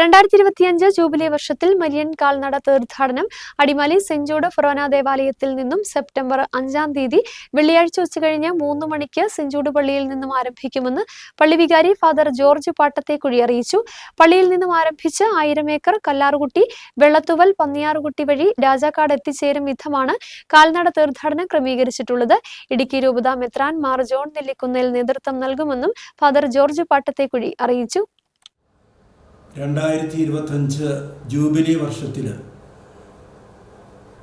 രണ്ടായിരത്തി ഇരുപത്തിയഞ്ച് ജൂബിലി വർഷത്തിൽ മരിയൻ കാൽനട തീർത്ഥാടനം അടിമാലി സെഞ്ചൂട് ഫൊറോന ദേവാലയത്തിൽ നിന്നും സെപ്റ്റംബർ അഞ്ചാം തീയതി വെള്ളിയാഴ്ച ഉച്ചകഴിഞ്ഞ് മൂന്ന് മണിക്ക് സെഞ്ചൂട് പള്ളിയിൽ നിന്നും ആരംഭിക്കുമെന്ന് പള്ളി വികാരി ഫാദർ ജോർജ് പാട്ടത്തേക്കുഴി അറിയിച്ചു. പള്ളിയിൽ നിന്നും ആരംഭിച്ച് ആയിരം ഏക്കർ കല്ലാറുകുട്ടി വെള്ളത്തുവൽ പന്നിയാറുകുട്ടി വഴി രാജാക്കാട് എത്തിച്ചേരും വിധമാണ് കാൽനട തീർത്ഥാടനം ക്രമീകരിച്ചിട്ടുള്ളത്. ഇടുക്കി രൂപത മെത്രാൻ മാർ ജോൺ നെല്ലിക്കുന്നേൽ നേതൃത്വം നൽകുമെന്നും ഫാദർ ജോർജ് പാട്ടത്തേക്കുഴി അറിയിച്ചു. രണ്ടായിരത്തി ഇരുപത്തഞ്ച് ജൂബിലി വർഷത്തിൽ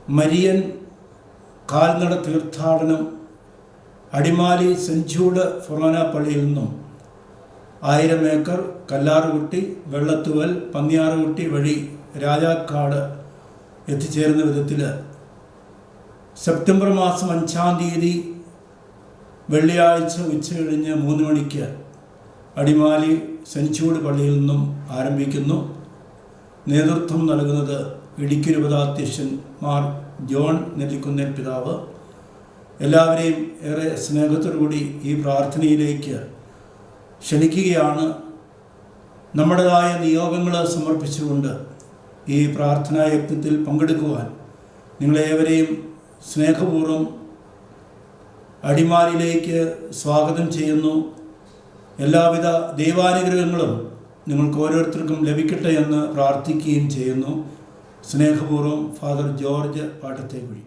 മരിയൻ കാൽനട തീർത്ഥാടനം അടിമാലി സെഞ്ചൂട് ഫൊറോന പള്ളിയിൽ നിന്നും ആയിരം ഏക്കർ കല്ലാറുകുട്ടി വെള്ളത്തുവൽ പന്നിയാറുകുട്ടി വഴി രാജാക്കാട് എത്തിച്ചേരുന്ന വിധത്തിൽ സെപ്റ്റംബർ മാസം അഞ്ചാം തീയതി വെള്ളിയാഴ്ച ഉച്ചകഴിഞ്ഞ് മൂന്ന് മണിക്ക് അടിമാലി സെഞ്ചൂഡ് പള്ളിയിൽ നിന്നും ആരംഭിക്കുന്നു. നേതൃത്വം നൽകുന്നത് ഇടുക്കി രൂപതാധ്യക്ഷൻ മാർ ജോൺ നെല്ലിക്കുന്നേൽ പിതാവ്. എല്ലാവരെയും ഏറെ സ്നേഹത്തോടുകൂടി ഈ പ്രാർത്ഥനയിലേക്ക് ക്ഷണിക്കുകയാണ്. നമ്മുടേതായ നിയോഗങ്ങൾ സമർപ്പിച്ചുകൊണ്ട് ഈ പ്രാർത്ഥനാ യജ്ഞത്തിൽ പങ്കെടുക്കുവാൻ നിങ്ങളേവരെയും സ്നേഹപൂർവം അടിമാലിയിലേക്ക് സ്വാഗതം ചെയ്യുന്നു. എല്ലാവിധ ദൈവാനുഗ്രഹങ്ങളും നിങ്ങൾക്ക് ഓരോരുത്തർക്കും ലഭിക്കട്ടെ എന്ന് പ്രാർത്ഥിക്കുകയും ചെയ്യുന്നു. സ്നേഹപൂർവം ഫാദർ ജോർജ് പാട്ടത്തേക്കുഴി.